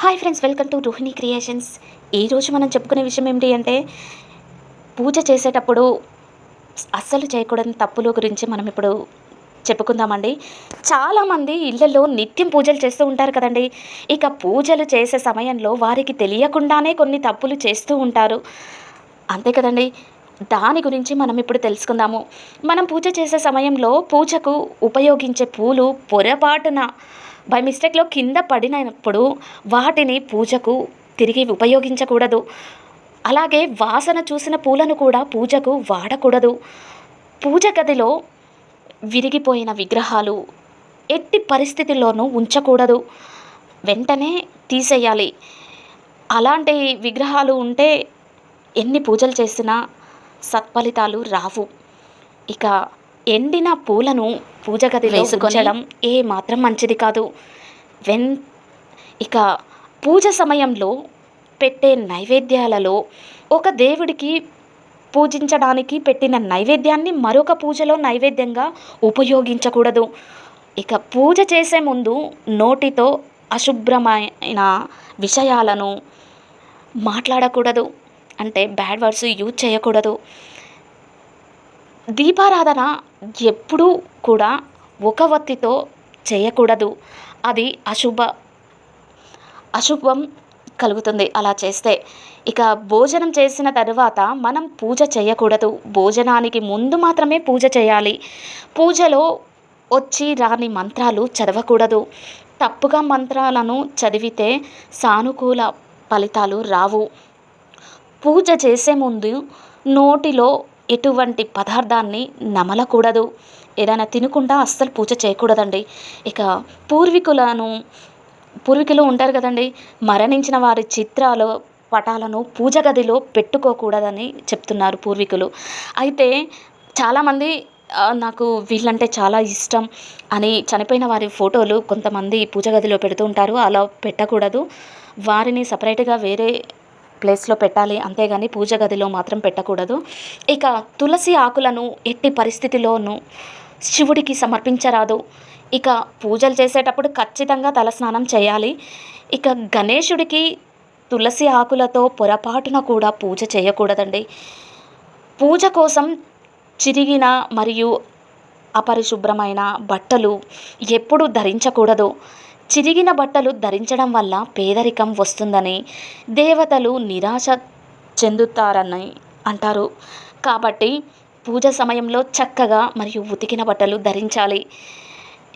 Hi friends welcome to Rohini creations. ఈరోజు మనం చెప్పుకునే విషయం ఏమిటి అంటే పూజ చేసేటప్పుడు అస్సలు చేయకూడని తప్పుల గురించి మనం ఇప్పుడు చెప్పుకుందామండి. చాలామంది ఇళ్ళల్లో నిత్యం పూజలు చేస్తూ ఉంటారు కదండి. ఇక పూజలు చేసే సమయంలో వారికి తెలియకుండానే కొన్ని తప్పులు చేస్తూ ఉంటారు. అంతే కదండి. దాని గురించి మనం ఇప్పుడు తెలుసుకుందాము. మనం పూజ చేసే సమయంలో పూజకు ఉపయోగించే పూలు పొరపాటున బై మిస్టేక్లో కింద పడినప్పుడు వాటిని పూజకు తిరిగి ఉపయోగించకూడదు. అలాగే వాసన చూసిన పూలను కూడా పూజకు వాడకూడదు. పూజ గదిలో విరిగిపోయిన విగ్రహాలు ఎట్టి పరిస్థితుల్లోనూ ఉంచకూడదు. వెంటనే తీసేయాలి. అలాంటి విగ్రహాలు ఉంటే ఎన్ని పూజలు చేసినా సత్ఫలితాలు రావు. ఇక ఎండిన పూలను పూజ గదిలో ఉంచడం ఏ మాత్రం మంచిది కాదు. వెన్ ఇక పూజ సమయంలో పెట్టే నైవేద్యాలలో ఒక దేవుడికి పూజించడానికి పెట్టిన నైవేద్యాన్ని మరొక పూజలో నైవేద్యంగా ఉపయోగించకూడదు. ఇక పూజ చేసే ముందు నోటితో అశుభ్రమైన విషయాలను మాట్లాడకూడదు. అంటే బ్యాడ్ వర్డ్స్ యూజ్ చేయకూడదు. దీపారాధన ఎప్పుడూ కూడా ఒక వత్తితో చేయకూడదు. అది అశుభ అశుభం కలుగుతుంది అలా చేస్తే. ఇక భోజనం చేసిన తర్వాత మనం పూజ చేయకూడదు. భోజనానికి ముందు మాత్రమే పూజ చేయాలి. పూజలో వచ్చి రాని మంత్రాలు చదవకూడదు. తప్పుగా మంత్రాలను చదివితే సానుకూల ఫలితాలు రావు. పూజ చేసే ముందు నోటిలో ఎటువంటి పదార్థాన్ని నమలకూడదు. ఏదైనా తినకుండా అస్సలు పూజ చేయకూడదండి. ఇక పూర్వీకులను పూర్వీకులు ఉంటారు కదండి మరణించిన వారి చిత్రాలు పటాలను పూజ గదిలో పెట్టుకోకూడదని చెప్తున్నారు పూర్వీకులు. అయితే చాలామంది నాకు వీళ్ళంటే చాలా ఇష్టం అని చనిపోయిన వారి ఫోటోలు కొంతమంది పూజ గదిలో పెడుతూ ఉంటారు. అలా పెట్టకూడదు. వారిని సపరేట్గా వేరే ప్లేస్లో పెట్టాలి. అంతేగాని పూజ గదిలో మాత్రం పెట్టకూడదు. ఇక తులసి ఆకులను ఎట్టి పరిస్థితిలోనూ శివుడికి సమర్పించరాదు. ఇక పూజలు చేసేటప్పుడు ఖచ్చితంగా తలస్నానం చేయాలి. ఇక గణేశుడికి తులసి ఆకులతో పొరపాటున కూడా పూజ చేయకూడదండి. పూజ కోసం చిరిగిన మరియు అపరిశుభ్రమైన బట్టలు ఎప్పుడూ ధరించకూడదు. చిరిగిన బట్టలు ధరించడం వల్ల పేదరికం వస్తుందని దేవతలు నిరాశ చెందుతారని అంటారు. కాబట్టి పూజ సమయంలో చక్కగా మరియు ఉతికిన బట్టలు ధరించాలి.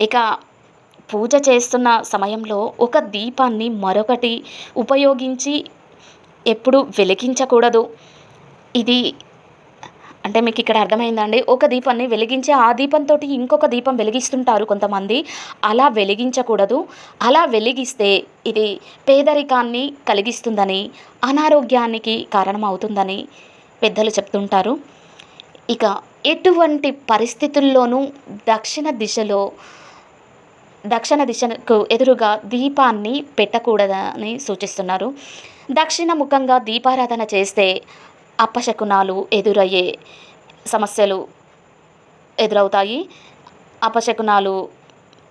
ఇక పూజ చేస్తున్న సమయంలో ఒక దీపాన్ని మరొకటి ఉపయోగించి ఎప్పుడు వెలిగించకూడదు. ఇది అంటే మీకు ఇక్కడ అర్థమైందండి. ఒక దీపాన్ని వెలిగించి ఆ దీపంతో ఇంకొక దీపం వెలిగిస్తుంటారు కొంతమంది. అలా వెలిగించకూడదు. అలా వెలిగిస్తే ఇది పేదరికాన్ని కలిగిస్తుందని అనారోగ్యానికి కారణమవుతుందని పెద్దలు చెప్తుంటారు. ఇక ఎటువంటి పరిస్థితుల్లోనూ దక్షిణ దిశలో దక్షిణ దిశకు ఎదురుగా దీపాన్ని పెట్టకూడదని సూచిస్తున్నారు. దక్షిణ ముఖంగా దీపారాధన చేస్తే అపశకునాలు ఎదురయ్యే సమస్యలు ఎదురవుతాయి. అపశకునాలు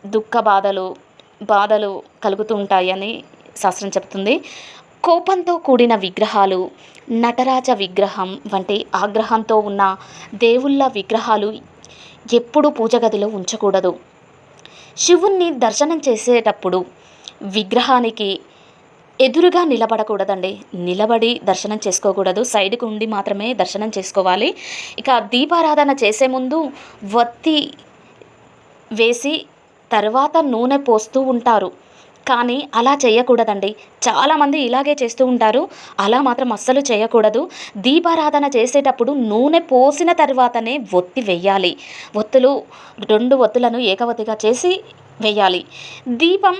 దుఃఖ బాధలు బాధలు కలుగుతూ ఉంటాయని శాస్త్రం చెప్తుంది కోపంతో కూడిన విగ్రహాలు నటరాజ విగ్రహం వంటి ఆగ్రహంతో ఉన్న దేవుళ్ళ విగ్రహాలు ఎప్పుడూ పూజ గదిలో ఉంచకూడదు. శివుణ్ణి దర్శనం చేసేటప్పుడు విగ్రహానికి ఎదురుగా నిలబడకూడదండి. నిలబడి దర్శనం చేసుకోకూడదు. సైడ్కి ఉండి మాత్రమే దర్శనం చేసుకోవాలి. ఇక దీపారాధన చేసే ముందు వత్తి వేసి తర్వాత నూనె పోస్తూ ఉంటారు. కానీ అలా చేయకూడదండి. చాలామంది ఇలాగే చేస్తూ ఉంటారు. అలా మాత్రం అస్సలు చేయకూడదు. దీపారాధన చేసేటప్పుడు నూనె పోసిన తర్వాతనే ఒత్తి వెయ్యాలి ఒత్తులు రెండు ఒత్తులను ఏకవతిగా చేసి వెయ్యాలి దీపం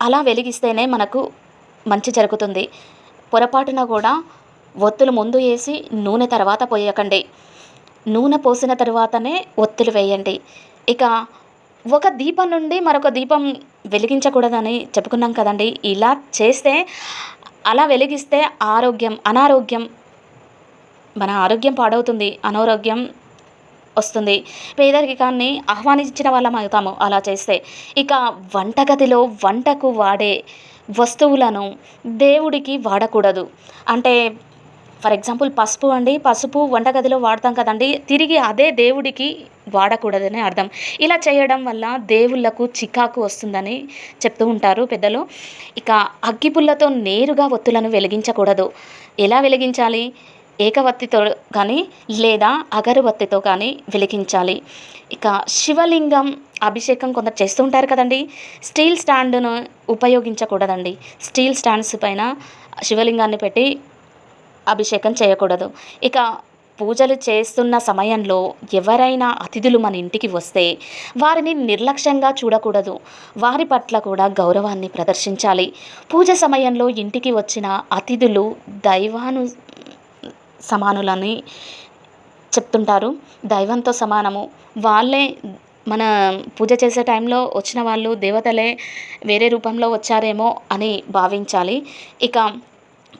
అలా వెలిగిస్తేనే మనకు మంచి జరుగుతుంది. పొరపాటున కూడా ఒత్తులు ముందు వేసి నూనె తర్వాత పోయకండి. నూనె పోసిన తర్వాతనే ఒత్తులు వేయండి. ఇక ఒక దీపం నుండి మరొక దీపం వెలిగించకూడదని చెప్పుకున్నాం కదండి. ఇలా చేస్తే అలా వెలిగిస్తే ఆరోగ్యం అనారోగ్యం మన ఆరోగ్యం పాడవుతుంది. అనారోగ్యం వస్తుంది. పేదరికాన్ని ఆహ్వానించిన వాళ్ళం అవుతాము అలా చేస్తే. ఇక వంటగదిలో వంటకు వాడే వస్తువులను దేవుడికి వాడకూడదు. అంటే ఫర్ ఎగ్జాంపుల్ పసుపు అండి. పసుపు వంటగదిలో వాడతాం కదండి. తిరిగి అదే దేవుడికి వాడకూడదని అర్థం. ఇలా చేయడం వల్ల దేవుళ్ళకు చికాకు వస్తుందని చెప్తూ ఉంటారు పెద్దలు. ఇక అగ్గిపుల్లతో నేరుగా ఒత్తులను వెలిగించకూడదు. ఎలా వెలిగించాలి? ఏకవత్తితో కానీ లేదా అగరబత్తితో కానీ వెలిగించాలి. ఇక శివలింగం అభిషేకం కొందరు చేస్తూ ఉంటారు కదండి. స్టీల్ స్టాండ్ను ఉపయోగించకూడదండి. స్టీల్ స్టాండ్స్ పైన శివలింగాన్ని పెట్టి అభిషేకం చేయకూడదు. ఇక పూజలు చేస్తున్న సమయంలో ఎవరైనా అతిథులు మన ఇంటికి వస్తే వారిని నిర్లక్ష్యంగా చూడకూడదు. వారి పట్ల కూడా గౌరవాన్ని ప్రదర్శించాలి. పూజ సమయంలో ఇంటికి వచ్చిన అతిథులు దైవాను సమానులని చెప్తుంటారు. దైవంతో సమానము. వాళ్ళే మన పూజ చేసే టైంలో వచ్చిన వాళ్ళు దేవతలే వేరే రూపంలో వచ్చారేమో అని భావించాలి. ఇక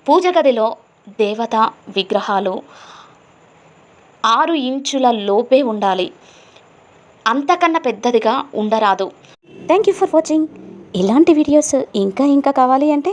పూజ గదిలో దేవత విగ్రహాలు ఆరు ఇంచుల లోపే ఉండాలి. అంతకన్నా పెద్దదిగా ఉండరాదు. థ్యాంక్ యూ ఫర్ వాచింగ్ ఇలాంటి వీడియోస్ ఇంకా ఇంకా కావాలి అంటే